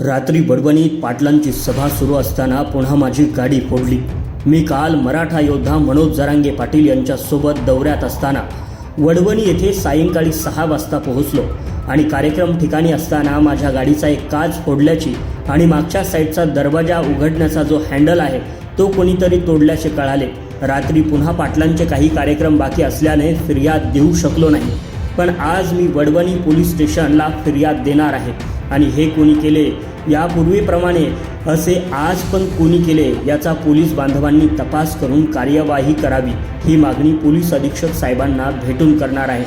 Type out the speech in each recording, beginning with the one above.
रात्री बडबणीत पाटलांची सभा सुरू असताना पुन्हा माझी गाडी फोडली. मी काल मराठा योद्धा मनोज जरांगे पाटील यांच्यासोबत दौऱ्यात असताना वडवणी येथे सायंकाळी सहा वाजता पोहोचलो आणि कार्यक्रम ठिकाणी असताना माझ्या गाडीचा एक काच फोडल्याची आणि मागच्या साईडचा दरवाजा उघडण्याचा जो हँडल आहे तो कोणीतरी तोडल्याचे कळाले. रात्री पुन्हा पाटलांचे काही कार्यक्रम बाकी असल्याने फिर्याद देऊ शकलो नाही. पण आज मी वडवणी पोलीस स्टेशनला फिर्याद देणार आहे. आणि हे कोणी केले? यापूर्वीप्रमाणे असे आज पण कोणी केले याचा पोलीस बांधवांनी तपास करून कार्यवाही करावी ही मागणी पोलीस अधीक्षक साहेबांना भेटून करणार आहे.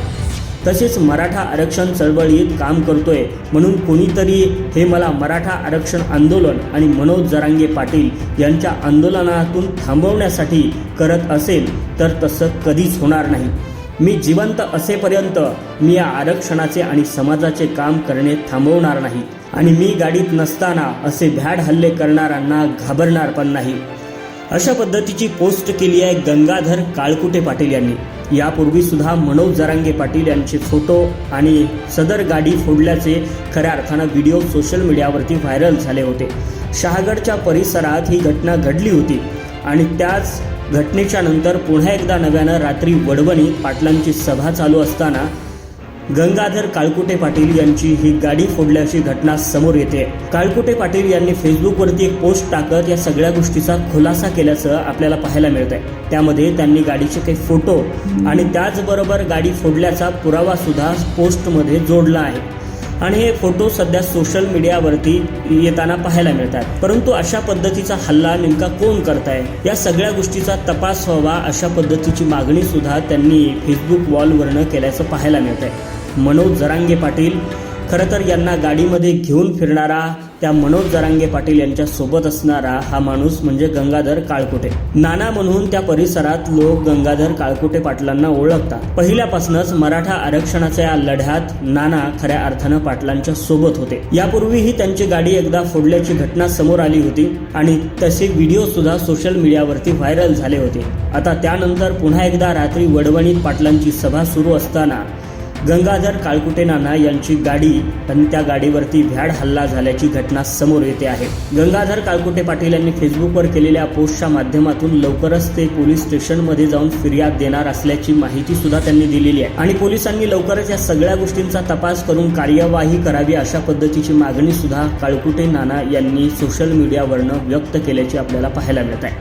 तसेच मराठा आरक्षण चळवळीत काम करतोय म्हणून कोणीतरी हे मला मराठा आरक्षण आंदोलन आणि मनोज जरांगे पाटील यांच्या आंदोलनातून थांबवण्यासाठी करत असेल तर तसं कधीच होणार नाही. मी जिवंत असेपर्यंत मी या आरक्षणाचे आणि समाजाचे काम करणे थांबवणार नाही. आणि मी गाडीत नसताना असे भ्याड हल्ले करणाऱ्यांना घाबरणार पण नाही. अशा पद्धतीची पोस्ट केली आहे गंगाधर काळकुटे पाटील यांनी. यापूर्वी सुद्धा मनोज जरांगे पाटील यांचे फोटो आणि सदर गाडी फोडल्याचे खऱ्या अर्थानं व्हिडिओ सोशल मीडियावरती व्हायरल झाले होते. शहागडच्या परिसरात ही घटना घडली होती आणि त्याच घटनेच्या नंतर पुन्हा एकदा नव्यानं रात्री वडवणी पाटलांची सभा चालू असताना गंगाधर काळकुटे पाटील यांची ही गाडी फोडल्याची घटना समोर येते. काळकुटे पाटील यांनी फेसबुकवरती एक पोस्ट टाकत या सगळ्या गोष्टीचा खुलासा केल्याचं आपल्याला पाहायला मिळत आहे त्यामध्ये त्यांनी गाडीचे काही फोटो आणि त्याचबरोबर गाडी फोडल्याचा पुरावा सुद्धा पोस्टमध्ये जोडला आहे. आणि हे फोटो सध्या सोशल मीडियावरती येताना पाहायला मिळतात. परंतु अशा पद्धतीचा हल्ला नेमका कोण करताय? या सगळ्या गोष्टीचा तपास व्हावा अशा पद्धतीची मागणी सुद्धा त्यांनी फेसबुक वॉलवरनं केल्याचं पाहायला मिळत आहे मनोज जरांगे पाटील खरं तर यांना गाडीमध्ये घेऊन फिरणारा त्या मनोज जरांगे पाटील यांच्या सोबत असणारा हा माणूस म्हणजे गंगाधर काळकुटे. नाना म्हणून त्या परिसरात लोक गंगाधर काळकुटे पाटलांना ओळखतात. पहिल्यापासूनच मराठा आरक्षणाच्या या लढ्यात नाना खऱ्या अर्थानं पाटलांच्या सोबत होते. यापूर्वीही त्यांची गाडी एकदा फोडल्याची घटना समोर आली होती आणि तसे व्हिडिओ सुद्धा सोशल मीडियावरती व्हायरल झाले होते. आता त्यानंतर पुन्हा एकदा रात्री वडवणीत पाटलांची सभा सुरू असताना गंगाधर काळकुटे नाना यांची गाडी आणि त्या गाडीवरती भ्याड हल्ला झाल्याची घटना समोर येते आहे. गंगाधर काळकुटे पाटील यांनी फेसबुकवर केलेल्या पोस्टच्या माध्यमातून लवकरच ते पोलीस स्टेशनमध्ये जाऊन फिर्याद देणार असल्याची माहिती सुद्धा त्यांनी दिलेली आहे. आणि पोलिसांनी लवकरच या सगळ्या गोष्टींचा तपास करून कार्यवाही करावी अशा पद्धतीची मागणी सुद्धा काळकुटे नाना यांनी सोशल मीडियावरनं व्यक्त केल्याची आपल्याला पाहायला मिळत आहे.